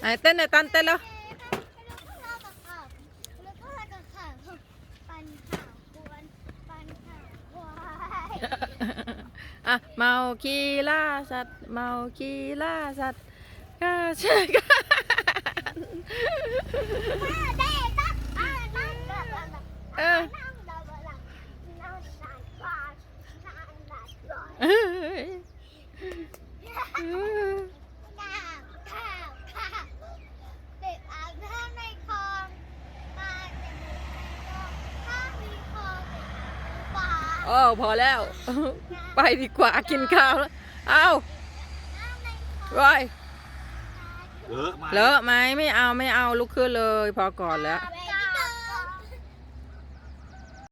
ไหนเต้นหน่อยตันเต้นแล้วแล้วก็เรากับข่าวแล้วก็เรากับข่าวปัญหาควรปัญหาควายอะเมาคีล่าสัตว์เมาคีล่าสัตว์ก็เชื่อกันเด็กนะอ่านั่งเดินนั่งเออ นั่งเดินนั่งนั่งนั่งควายนั่งนั่งควาย เอ้ย ข้าวข้าวข้าวเด็กอาบน้ำในคลองปลาจะอยู่ในคลองถ้ามีคลอง ปลาโอ้พอแล้ว ไปดีกว่ากินข้าวแล้วเอาน้ำในคลองรอยเลอะมาเลอะไหมไม่เอาไม่เอาลุกขึ้นเลย พอก่อนแล้วปลาไป